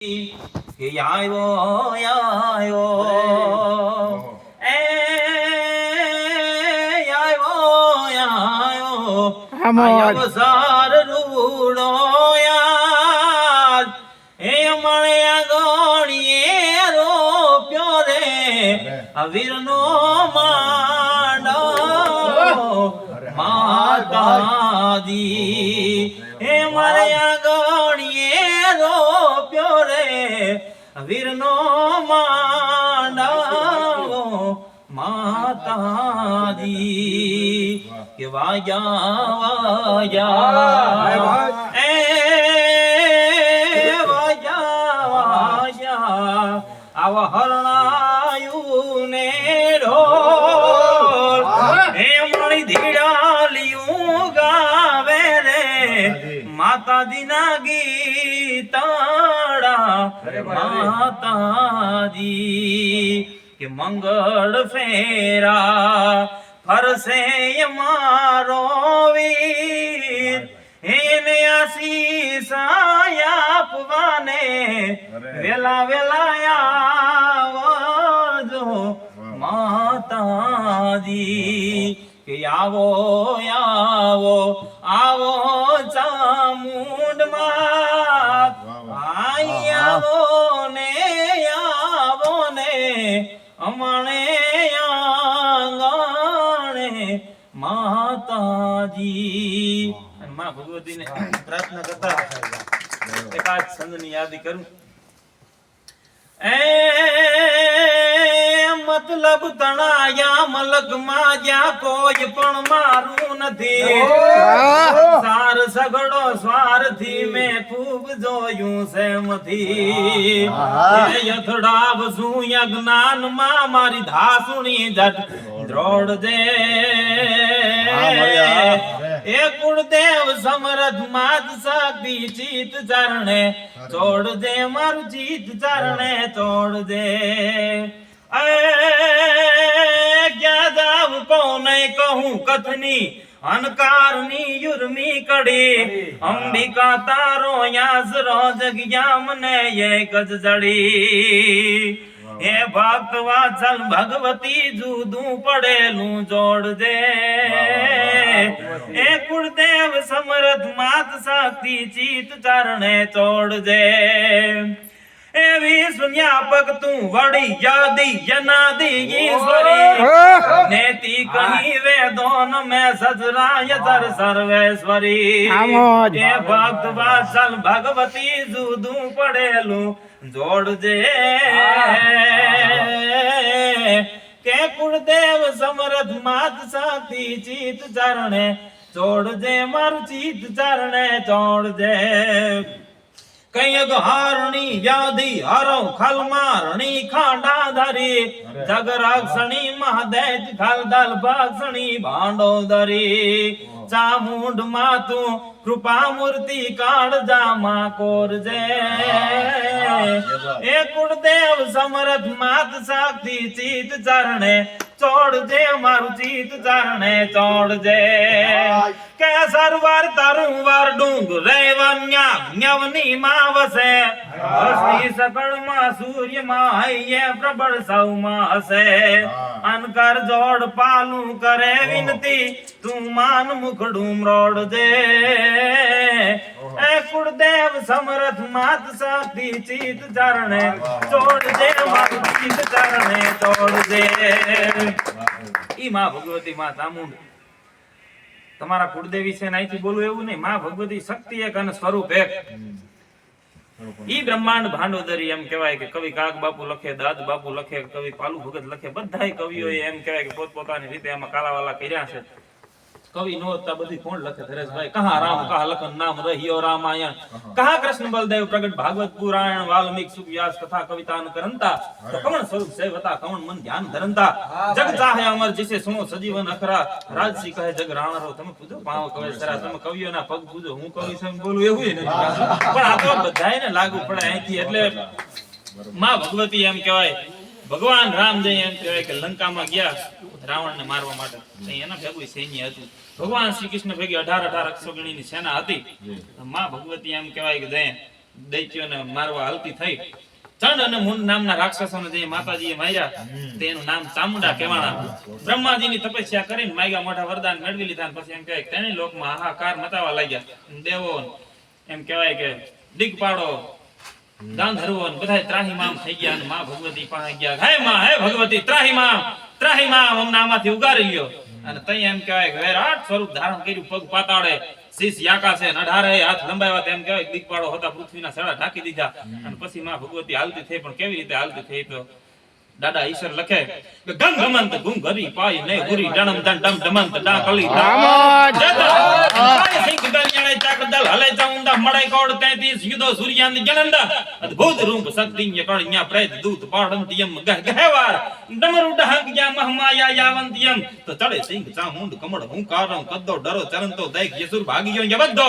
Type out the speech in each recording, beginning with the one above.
આવ્યો આવ્યો એ આવ્યો આવ્યો સાર રૂડો યાર એ મળે આગળીએ રોપ્યો રે અવીરનો માંડો માતાજી એ રોપ્યો રે વીરનો માંડાવો માતાજી. કે વાયા વાયા એ વાયા વાયા આવ હરણાયું ને ઢોલ એ મણી ધીડાલિયું ગાવે રે. માતાજીના ગીતાડા માતાજી કે મંગળ ફેરા ફરસે મારો વીર. એને આશીષ આપવાને વેલા વેલા આવજો માતાજી કે આવો આવો આવો આંગણે માતાજી. અને માં ભગવતીને પ્રાર્થના કરતા એકાદ સંતની યાદી કરું. એ મતલબ તણાયા મલકમાં જ્યાં કોઈ પણ મારું નથી. સાર સગડો સ્વાર્થી મેં ખૂબ જોયું સેમથી. એ યથડાવ શું યજ્ઞાનમાં મારી ધાસુણી જટ દ્રોડ દે એ કુળદેવ સમરથ માત સાધી ચિત ચરણે છોડ દે મારું ચિત ચરણે છોડ દે ક્યાં જાવ કોને કહું કથની અનકારની યુર્મી કડી. અંબિકા તારો યાસરો જગ્યા મને એક જ જડી. હે ભક્ત વાચલ ભગવતી જુદું પડેલું જોડજે એ કુળદેવ સમરથ માત શક્તિ ચિત ચરણે ચોડ દે. એવી સુન્યાપક તું વડી યાદી યનાદી ઈશ્વરી. નેતી કહી વેદોન મે સજરાય તર સર્વેશ્વરી. એ ભક્ત વાસલ ભગવતી જુદું પડેલું જોડજે કે કુળદેવ સમરથ માત સાથી ચિત ચરણે જોડજે મારું ચિત ચરણે જોડજે કયગ હારણી વ્યાધિ હરો ખલમારણી ખાડા ધરી જગરાક્ષણી મહાદેજ ખલદલ ભાક્ષણી ભાંડો ધરી. ચામુંડ માતું કૃપા મૂર્તિ કાળજા માં કોરજે એ કુળદેવ સમરથ માત શક્તિ ચિત ચરણે ચોડજે મારું જીત જાણે ચોડજે. કે સરવાર તારું વાર ડુંગ રેવન્યા જ્ઞવની માં વસે. હસી સકળમાં સૂર્યમાં હૈયે પ્રબળ સૌ માં હસે અનકર જોડ પાલું કરે વિનતી તું માન મુખડું મરોડ દે એ કુળદેવ સમરથ માત શક્તિ ચિત ચરણે ચોડ દે મારું ચિત ચરણે દે ઈ માં ભગવતી માં ચામુંડ તમારા કુળદેવી છે અહીંથી બોલું એવું નહીં માં ભગવતી શક્તિ એક અને સ્વરૂપ એક. ઈ બ્રહ્માંડ ભાંડોદરી એમ કહેવાય કે કવિ કાગ બાપુ લખે દાદ બાપુ લખે કવિ પાલુ ભગત લખે બધા કવિઓ એમ કહેવાય કે પોતપોતાની રીતે એમાં કાલાવાલા કર્યા છે. કવિ નો હોતા બધી કોણ લખે? ધરેશભાઈ કહા રામ કહા લખન નામ રહ્યો રામાયણ. કહા કૃષ્ણ બલદેવ પ્રગટ ભાગવત પુરાણ વાલ્મીક સુખ વ્યાસ કથા કવિતા કરંતા. તો કમણ સ્વરૂપ સેવ હતા? કમણ મન ધ્યાન ધરંતા? જગ ચાહે અમર જીસે સુનો સજીવન અખરા. રાજસી કહે જગ રાણરો. તમે પૂજો પાવ કવે સરા. તમે કવિઓના પગ પૂજો. હું કવિ છે બોલું એવું નથી પણ આ તો બધાયને લાગુ પડે અહીંથી. એટલે માં ભગવતી એમ કહેવાય ભગવાન રામ જઈ એમ કહેવાય કે લંકામાં ગયા. રાવણને મારવા માટે. એના ભેગું સૈન્ય હતું. ભગવાન શ્રી કૃષ્ણ ભેગી અઢાર અઢાર અક્ષોગણીની સેના હતી. માં ભગવતી એમ કહેવાય કે જય દૈત્યોને મારવા હાલતી થઈ. ચંડ અને મુંડ નામના રાક્ષસોને જે માતાજીએ માર્યા તેનું નામ ચામુંડા કહેવાના. બ્રહ્માજીની તપસ્યા કરીને માગ્યા મોટા વરદાન મેળવી લીધા પછી એમ કહેવાય તેને લોકમાં હાહાકાર મચાવવા લાગ્યા. દેવો એમ કહેવાય કે દિગપાડો ગાંધર્વો બધા ત્રાહિમામ થઈ ગયા અને માં ભગવતી પાસે ગયા. હે માં હે ભગવતી ત્રાહિમામ! ત્રાહિમામ અમને આમાંથી ઉગારી અને તઈ એમ કહેવાય કે વિરાટ સ્વરૂપ ધારણ કર્યું પગ પાતાળે શીશ યાકાશે નઢારે હાથ લંબાવ્યા તેમ કહેવાય દિગપાડો હતા પૃથ્વીના સડા ઢાંકી દીધા. અને પછી માં ભગવતી હાલતી થઈ પણ કેવી રીતે હાલતી થઈ તો દાદા ઈશ્વર લખે કે ગમ ગમંત ગુમ ઘરી પાય ને ગુરી ડણમ ડણ ડમ ડમંત ડાકલી આમાં જ. પાય સિંહ ગણ્યાળે ચાકદલ હલે ચાઉંડા મળે કોડ 33 યુદો સૂર્યાંત ગણંદા અદ્ભુત રૂપ શક્તિન્ય કળ્યા પ્રેત દૂત પાડંતિયમ ગહ ગહેવાર. ડમરુ ડહક યા મહમાયા યાવંતિયમ. તો ચડે સિંહ ચામુંડ કમળ, હુંકારમ, કદ્દો, ડરો, ચરંતો, દૈક, યસુર ભાગી ગયો યબદ્દો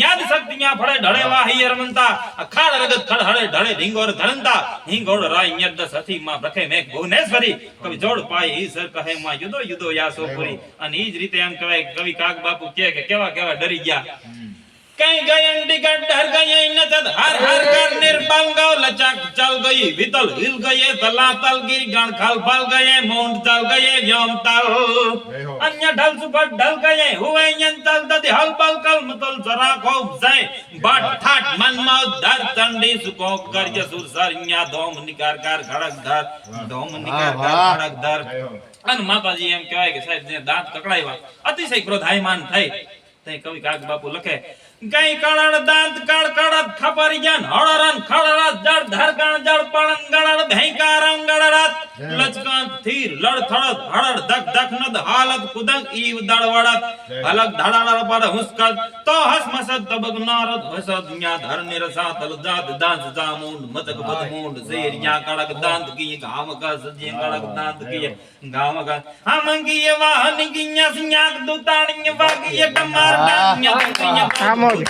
ન્યાદ શક્તિ ન્યા ફળે ઢળે વાહી રમંતા અખાડ રગત ખડ હળે ઢળે ઢીંગોર ધરંતા. હિંગોળ રાય ન્યદ સથી માં પ્રખે મેઘ ભુવનેશ્વરી. કવિ જોડ પાય ઈસર કહે, માં યુદો યુદો યાસો પુરી અને ઈ જ રીતે એમ કેવા કેવા ડરી ગયા. કઈ ગઈ અંડિકા ડર ગઈ નચદ હર હર કર નિર્બંગો લચક ચલ ગઈ. વિતલ હિલ ગયે તલા તલ ગીર ગણ ખલ ફલ ગયે મોંડ તલ. ગયે વ્યોમ તલ અન્ય ઢલ સુપર ઢલ ગયે હુવે યન તલ દદી હલ બલ કલ મતલ જરા ખોબ જાય. બટ ઠાટ મન મો ધર ચંડી સુકો કરજ સુર સરન્યા ધોમ નિકાર કર ખડક ધર. ધોમ નિકાર કર. ખડક ધર. અને માતાજી એમ કહેવાય કે સાહેબ જે દાંત કકડાવ્યા અતિશય ક્રોધાયમાન થઈ. તે કવિ કાગ બાપુ લખે, ગઈ કળણ દાંત કળ કળત ખપરી જ્ઞાન હળરન ખળરત જળ ધરગણ લડ થળત હળડ ધક ધક નદ હાલત કુદક ઈ દળ વળત હલક ધડાળ પર હુસ્કત તો હસ મસદ તબક નારદ હસદ ન્યા ધર નિરસા તલ જાત દાંત જામુંડ મતક બદમુંડ ઝેર ન્યા કડક દાંત કી ગામ કા સજે કડક દાંત કી ગામ કા. હમંગીય વાહન ગિયા સિન્યાક દુતાણી વાગીય કમાર આમો જ.